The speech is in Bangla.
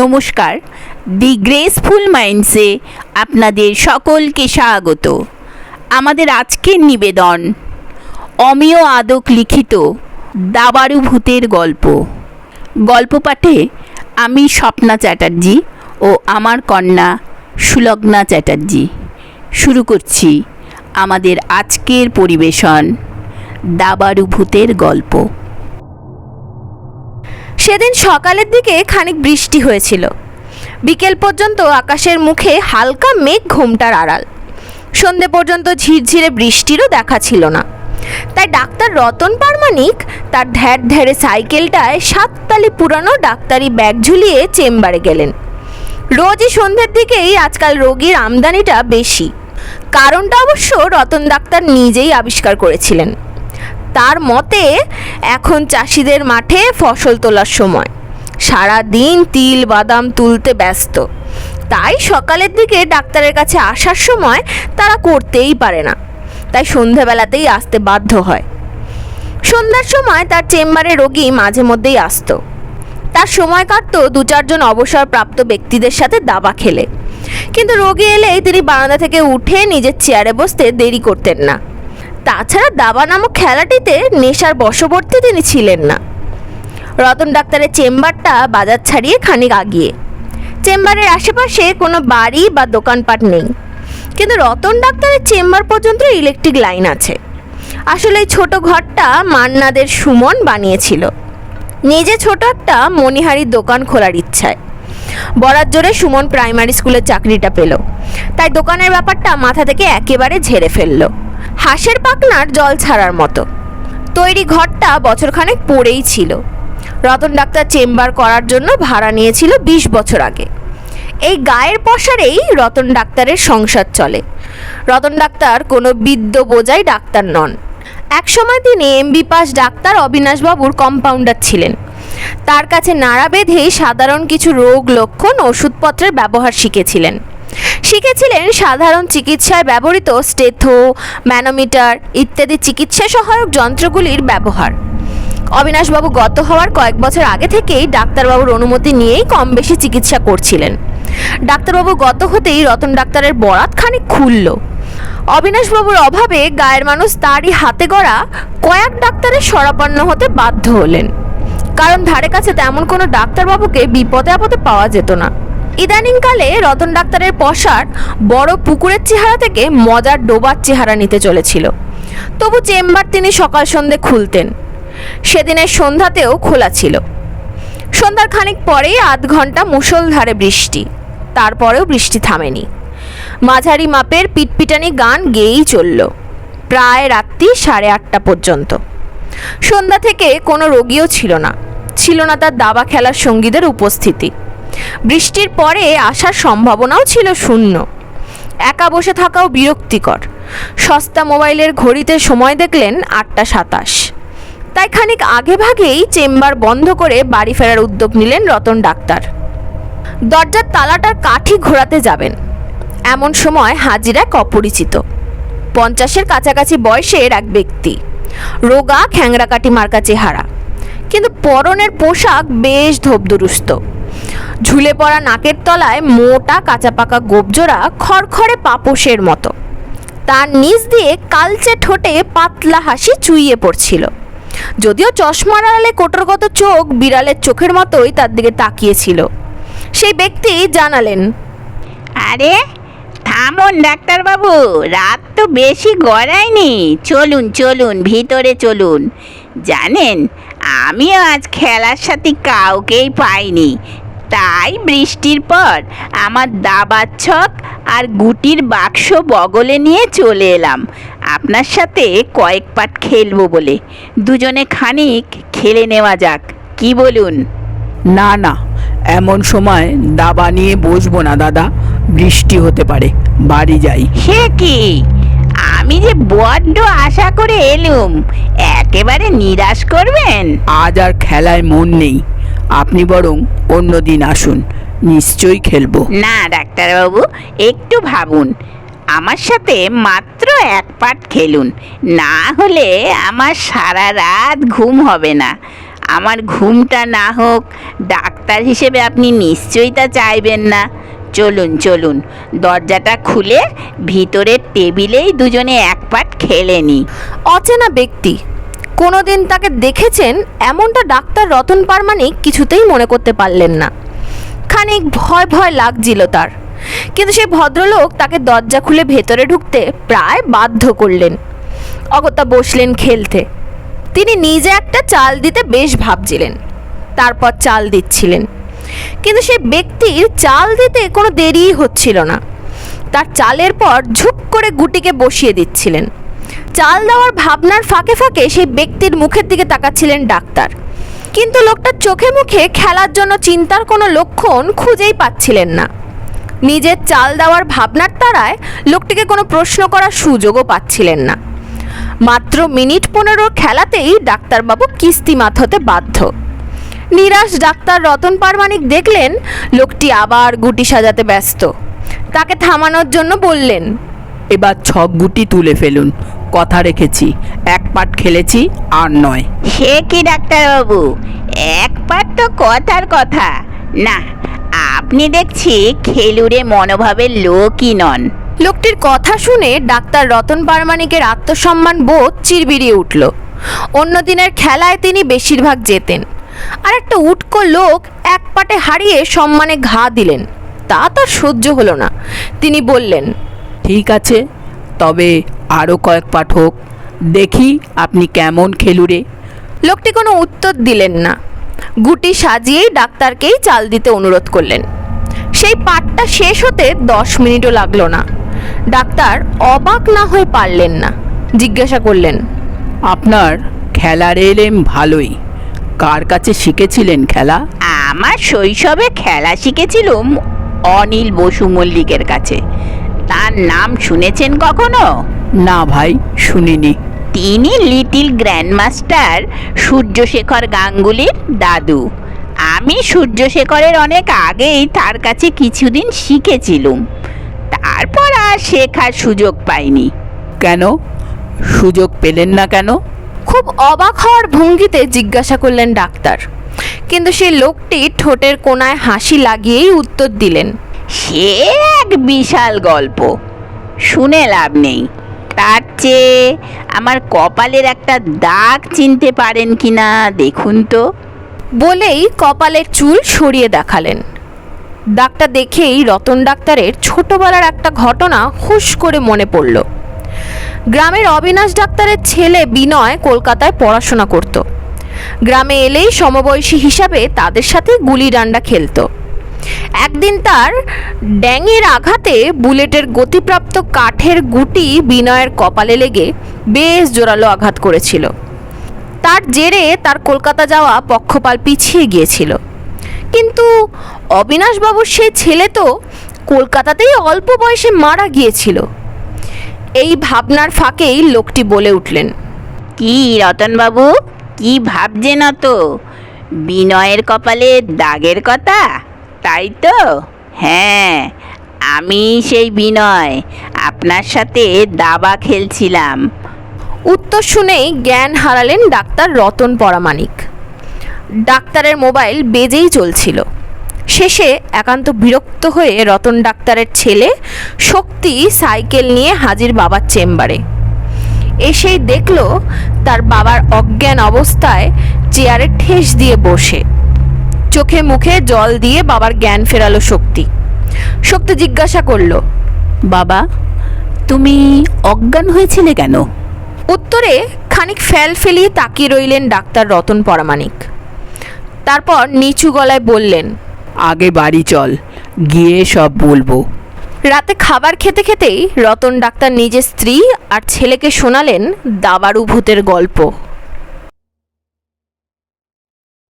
নমস্কার। দি গ্রেসফুল মাইন্ডসে আপনাদের সকলকে স্বাগত। আমাদের আজকের নিবেদন, অমিয় আদক লিখিত দাবারু ভূতের গল্প। গল্প পাঠে আমি স্বপ্না চ্যাটার্জি ও আমার কন্যা সুলগ্না চ্যাটার্জি। শুরু করছি আমাদের আজকের পরিবেশন দাবারু ভূতের গল্প। সেদিন সকালের দিকে খানিক বৃষ্টি হয়েছিল। বিকেল পর্যন্ত আকাশের মুখে হালকা মেঘ ঘোমটার আড়াল। সন্ধে পর্যন্ত ঝিরঝিরে বৃষ্টিরও দেখা ছিল না। তাই ডাক্তার রতন পারমানিক তার ধ্যার ধ্যারে সাইকেলটায় সাততালি পুরানো ডাক্তারি ব্যাগ ঝুলিয়ে চেম্বারে গেলেন। রোজই সন্ধ্যের দিকেই আজকাল রোগীর আমদানিটা বেশি। কারণটা অবশ্য রতন ডাক্তার নিজেই আবিষ্কার করেছিলেন। তার মতে, এখন চাষিদের মাঠে ফসল তোলার সময়। সারা দিন তিল, বাদাম তুলতে ব্যস্ত। তাই সকালের দিকে ডাক্তারের কাছে আসার সময় তারা করতেই পারে না। তাই সন্ধ্যাবেলাতেই আসতে বাধ্য হয়। সন্ধ্যার সময় তার চেম্বারে রোগী মাঝে মধ্যেই আসতো। তার সময় কাটতো দু চারজন অবসরপ্রাপ্ত ব্যক্তিদের সাথে দাবা খেলে। কিন্তু রোগী এলেই তিনি বারান্দা থেকে উঠে নিজের চেয়ারে বসতে দেরি করতেন না। তাছাড়া দাবা নামক খেলাটিতে নেশার বশবর্তী তিনি ছিলেন না। রতন ডাক্তারের চেম্বারটা বাজার ছাড়িয়ে খানিক আগিয়ে। চেম্বারের আশেপাশে কোনো বাড়ি বা দোকানপাট নেই। কিন্তু রতন ডাক্তারের চেম্বার পর্যন্ত ইলেকট্রিক লাইন আছে। আসলে এই ছোটো ঘরটা মান্নাদের সুমন বানিয়েছিল। নিজে ছোট একটা মণিহারির দোকান খোলার ইচ্ছায়। বরাত জোরে সুমন প্রাইমারি স্কুলের চাকরিটা পেল। তাই দোকানের ব্যাপারটা মাথা থেকে একেবারে ঝেড়ে ফেলল। হাঁসের পাকনার জল ছাড়ার মতো। তৈরি ঘরটা বছরখানেক পড়েই ছিল। রতন ডাক্তার চেম্বার করার জন্য ভাড়া নিয়েছিল বিশ বছর আগে। এই গায়ের পসারেই রতন ডাক্তারের সংসার চলে। রতন ডাক্তার কোনো বিদ্য বোঝাই ডাক্তার নন। একসময় তিনি এমবি পাস ডাক্তার অবিনাশবাবুর কম্পাউন্ডার ছিলেন। তার কাছে নাড়া বেঁধেই সাধারণ কিছু রোগ লক্ষণ ওষুধপত্রের ব্যবহার শিখেছিলেন। শিখেছিলেন সাধারণ চিকিৎসায় ব্যবহৃত স্টেথো, ম্যানোমিটার ইত্যাদি চিকিৎসা সহায়ক যন্ত্রগুলির ব্যবহার। অবিনাশবাবু গত হওয়ার কয়েক বছর আগে থেকেই ডাক্তারবাবুর অনুমতি নিয়েই কম বেশি চিকিৎসা করছিলেন। ডাক্তারবাবু গত হতেই রতন ডাক্তারের বরাত খানিক খুলল। অবিনাশবাবুর অভাবে গায়ের মানুষ তারই হাতে গড়া কয়েক ডাক্তারের সরাপন্ন হতে বাধ্য হলেন। কারণ ধারে কাছে তেমন কোনো ডাক্তারবাবুকে বিপদে আপদে পাওয়া যেত না। ইদানিংকালে রতন ডাক্তারের পশার বড় পুকুরের চেহারা থেকে মজার ডোবার চেহারা নিতে চলেছিল। তবু চেম্বার তিনি সকাল সন্ধে খুলতেন। সেদিনের সন্ধ্যাতেও খোলা ছিল। সন্ধ্যার খানিক পরেই আধ ঘণ্টা মুষলধারে বৃষ্টি। তারপরেও বৃষ্টি থামেনি। মাঝারি মাপের পিটপিটানি গান গেয়েই চলল। প্রায় রাত্রি সাড়ে আটটা পর্যন্ত। সন্ধ্যা থেকে কোনো রোগীও ছিল না। ছিল না তার দাবা খেলার সঙ্গীদের উপস্থিতি। বৃষ্টির পরে আসার সম্ভাবনাও ছিল শূন্য। একা বসে থাকাও বিরক্তিকর। সস্তা মোবাইলের ঘড়িতে সময় দেখলেন আটটা সাতাশ। তাই খানিক আগে ভাগেই চেম্বার বন্ধ করে বাড়ি ফেরার উদ্যোগ নিলেন রতন ডাক্তার। দরজার তালাটার কাঠি ঘোরাতে যাবেন। এমন সময় হাজির এক অপরিচিত। পঞ্চাশের কাছাকাছি বয়সের এক ব্যক্তি। রোগা, খ্যাংরাকাটি মার্কা চেহারা। কিন্তু পরনের পোশাক বেশ ধোপদুরুস্ত। ঝুলে পড়া নাকের তলায় মোটা কাঁচা পাকা গোবজোড়া খড়খড়ে পাপোশের মতো। তার নিচ দিয়ে কালচে ঠোঁটে পাতলা হাসি চুইয়ে পড়ছিল। যদিও চশমার আড়ালে কোটরগত চোখ বিড়ালের চোখের মতোই তার দিকে তাকিয়েছিল। সেই ব্যক্তি জানালেন, আরে, থামুন ডাক্তারবাবু, রাত তো বেশি গড়ায়নি। চলুন চলুন, ভিতরে চলুন। জানেন, আমিও আজ খেলার সাথে কাউকেই পাইনি। তাই বৃষ্টির পর আমার দাবার ছক আর গুটির বাক্স বগলে নিয়ে চলে এলাম। আপনার সাথে কয়েক পাট খেলব বলে। দুজনে খানিক খেলে নেওয়া যাক। কি বলুন? না না এমন সময় দাবা নিয়ে বসবো না দাদা। বৃষ্টি হতে পারে বাড়ি যাই। সে কি? আমি যে বড্ড আশা করে এলুম একেবারে নিরাশ করবেন? আজ আর খেলায় মন নেই। আপনি বরং অন্য দিন আসুন নিশ্চয়ই খেলব। না ডাক্তারবাবু একটু ভাবুন। আমার সাথে মাত্র এক পাট খেলুন। না হলে আমার সারা রাত ঘুম হবে না। আমার ঘুমটা না হোক ডাক্তার হিসেবে আপনি নিশ্চয়ই তা চাইবেন না। চলুন চলুন দরজাটা খুলে ভিতরের টেবিলেই দুজনে এক পাট খেলে নিই অচেনা ব্যক্তি কোনোদিন তাকে দেখেছেন? এমনটা ডাক্তার রতন পারমানিক কিছুতেই মনে করতে পারলেন না। খানিক ভয় ভয় লাগছিল তার। কিন্তু সেই ভদ্রলোক তাকে দরজা খুলে ভেতরে ঢুকতে প্রায় বাধ্য করলেন। অগত্যা বসলেন খেলতে। তিনি নিজে একটা চাল দিতে বেশ ভাবছিলেন। তারপর চাল দিচ্ছিলেন। কিন্তু সেই ব্যক্তির চাল দিতে কোনো দেরিই হচ্ছিল না। তার চালের পর ঝুপ করে গুটিকে বসিয়ে দিচ্ছিলেন। চাল দেওয়ার ভাবনার ফাঁকে ফাঁকে সেই ব্যক্তির মুখের দিকে তাকাচ্ছিলেন ডাক্তার। কিন্তু লোকটার চোখে মুখে খেলার জন্য চিন্তার কোনো লক্ষণ খুঁজেই পাচ্ছিলেন না। নিজের চাল দেওয়ার ভাবনার তারায় লোকটিকে কোনো প্রশ্ন করার সুযোগও পাচ্ছিলেন না। মাত্র মিনিট পনেরো খেলাতেই ডাক্তারবাবু কিস্তি মাথতে বাধ্য। নিরাশ ডাক্তার রতন পারমানিক দেখলেন, লোকটি আবার গুটি সাজাতে ব্যস্ত। তাকে থামানোর জন্য বললেন, এবার ছক গুটি তুলে ফেলুন। কথা রেখেছি। এক পাট খেলেছি আর নয়। সে কি ডাক্তারবাবু? এক পাট তো কথার কথা। না আপনি দেখছি খেলুড়ে মনোভাবের লোকই নন। লোকটির কথা শুনে ডাক্তার রতন পারমানিকের আত্মসম্মান বোধ চিরবিরিয়ে উঠল। অন্য দিনের খেলায় তিনি বেশিরভাগ জেতেন। আর একটা উটকো লোক এক পাটে হারিয়ে সম্মানে ঘা দিলেন। তা তার সহ্য হলো না। তিনি বললেন ঠিক আছে তবে আরও কয়েক পাঠ হোক দেখি আপনি কেমন খেলুরে লোকটি কোনো উত্তর দিলেন না। গুটি সাজিয়েই ডাক্তারকেই চাল দিতে অনুরোধ করলেন। সেই পাঠটা শেষ হতে দশ মিনিটও লাগল না। ডাক্তার অবাক না হয়ে পারলেন না। জিজ্ঞাসা করলেন আপনার খেলার এলেম ভালোই। কার কাছে শিখেছিলেন খেলা? আমার শৈশবে খেলা শিখেছিলুম অনিল বসু মল্লিকের কাছে। তার নাম শুনেছেন কখনো? না ভাই শুনিনি। তিনি লিটিল গ্র্যান্ডমাস্টার সূর্যশেখর গাঙ্গুলির দাদু। আমি সূর্যশেখরের অনেক আগেই তার কাছে কিছুদিন শিখেছিলুম। তারপর আর শেখার সুযোগ পাইনি। কেন? সুযোগ পেলেন না কেন? খুব অবাক হওয়ার ভঙ্গিতে জিজ্ঞাসা করলেন ডাক্তার। কিন্তু সেই লোকটি ঠোঁটের কোনায় হাসি লাগিয়েই উত্তর দিলেন। সে এক বিশাল গল্প। শুনে লাভ নেই। তার চেয়ে আমার কপালের একটা দাগ চিনতে পারেন কিনা দেখুন তো। বলেই কপালের চুল সরিয়ে দেখালেন। দাগটা দেখেই রতন ডাক্তারের ছোটবেলার একটা ঘটনা হুশ করে মনে পড়ল। গ্রামের অবিনাশ ডাক্তারের ছেলে বিনয় কলকাতায় পড়াশোনা করত। গ্রামে এলেই সমবয়সী হিসাবে তাদের সাথে গুলি ডান্ডা খেলতো। একদিন তার ড্যাঙের আঘাতে বুলেটের গতিপ্রাপ্ত কাঠের গুটি বিনয়ের কপালে লেগে বেশ জোরালো আঘাত করেছিল। তার জেরে তার কলকাতা যাওয়া পক্ষপাল পিছিয়ে গিয়েছিল। কিন্তু অবিনাশবাবুর সেই ছেলে তো কলকাতাতেই অল্প বয়সে মারা গিয়েছিল। এই ভাবনার ফাঁকেই লোকটি বলে উঠলেন, কি রতনবাবু, কি ভাবছেন অত? বিনয়ের কপালে দাগের কথা? তাই তো? হ্যাঁ আমি সেই বিনয়। আপনার সাথে দাবা খেলছিলাম। উত্তর শুনেই জ্ঞান হারালেন ডাক্তার রতন পরামানিক ডাক্তারের মোবাইল বেজেই চলছিল। শেষে একান্ত বিরক্ত হয়ে রতন ডাক্তারের ছেলে শক্তি সাইকেল নিয়ে হাজির বাবার চেম্বারে। এসেই দেখল তার বাবার অজ্ঞান অবস্থায় চেয়ারে ঠেস দিয়ে বসে। চোখে মুখে জল দিয়ে বাবার জ্ঞান ফেরালো শক্তি। শক্তি জিজ্ঞাসা করল বাবা তুমি অজ্ঞান হয়েছিলে কেন? উত্তরে খানিক ফেল ফেলিয়ে তাকিয়ে রইলেন ডাক্তার রতন পরামানিক তারপর নিচু গলায় বললেন আগে বাড়ি চল গিয়ে সব বলব। রাতে খাবার খেতে খেতেই রতন ডাক্তার নিজের স্ত্রী আর ছেলেকে শোনালেন দাবারু ভূতের গল্প।